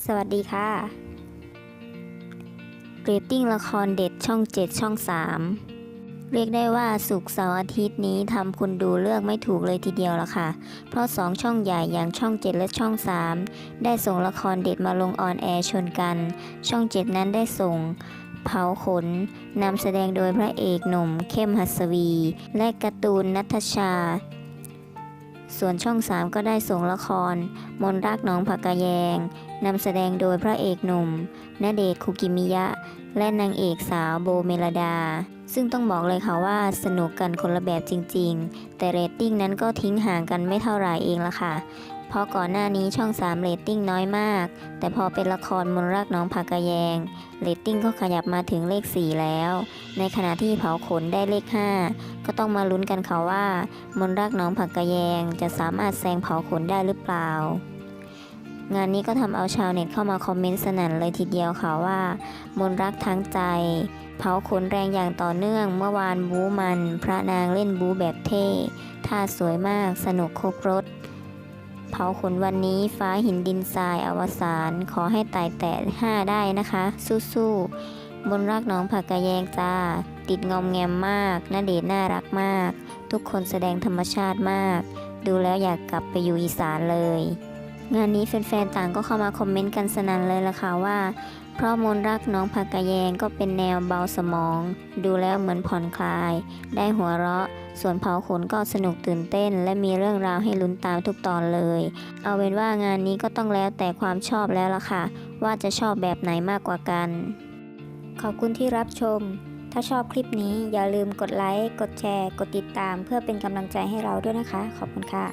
สวัสดีค่ะ เรตติ้งละครเด็ดช่อง 7 ช่อง 3 เรียกได้ว่าสุกเสาร์อาทิตย์นี้ทำคุณดูเลือกไม่ถูกเลยทีเดียวละค่ะ เพราะ 2 ช่องใหญ่อย่างช่อง 7 และช่อง 3 ได้ส่งละครเด็ดมาลงออนแอร์ชนกัน ช่อง 7 นั้นได้ส่งเผาขน นำแสดงโดยพระเอกหนุ่มเข้มหัสวี และการ์ตูนนัทชา ส่วนช่อง 3 ก็ได้ส่งละคร มนรักน้องผักกะแยง นำแสดงโดยพระเอกหนุ่มณเดชน์คุกิมิยะ และนางเอกสาวโบเมลดา ซึ่งต้องบอกเลยค่ะว่าสนุกกันคนละแบบจริง ๆ แต่เรตติ้งนั้นก็ทิ้งห่างกันไม่เท่าไหร่เองละค่ะ เพราะก่อนหน้านี้ช่อง 3 เรตติ้งน้อยมาก แต่พอเป็นละครมนรักน้องผักกะแยง เรตติ้งก็ขยับมาถึงเลข 4 แล้ว ในขณะที่เผาขนได้เลข 5 ก็ต้องมาลุ้นกันค่ะว่ามนรักน้องผักกะแยง จะสามารถแซงเผาขนได้หรือเปล่า งานนี้ก็ทำเอาชาวเน็ตเข้ามาคอมเมนต์สนั่นเลยทีเดียวค่ะว่า มนรักทั้งใจ เผาขนแรงอย่างต่อเนื่อง เมื่อวานบูมัน พระนางเล่นบูแบบเท่ท่าสวยมากสนุกครบรถ เผาขนวันนี้ฟ้าหินดินทรายอวสานขอให้ไต่แต่ห้าได้นะคะ สู้ๆบนรักน้องผักกะแยงจ้า ติดงอมแงมมากน่าเดชน์น่ารักมาก ทุกคนแสดงธรรมชาติมาก ดูแล้วอยากกลับไปอยู่อีสานเลย งานนี้แฟนๆต่างก็เข้ามาคอมเมนต์กันสนั่นเลยล่ะค่ะว่า เพราะมนรักน้องผักกะแยงก็เป็นแนวเบาสมอง ดูแล้วเหมือนผ่อนคลาย ได้หัวเราะ ส่วนเผาขนก็สนุกตื่นเต้น และมีเรื่องราวให้ลุ้นตามทุกตอนเลย เอาเป็นว่างานนี้ก็ต้องแล้วแต่ความชอบแล้วล่ะค่ะ ว่าจะชอบแบบไหนมากกว่ากัน ขอบคุณที่รับชม ถ้าชอบคลิปนี้อย่าลืมกดไลค์ กดแชร์ กดติดตาม เพื่อเป็นกำลังใจให้เราด้วยนะคะ ขอบคุณค่ะ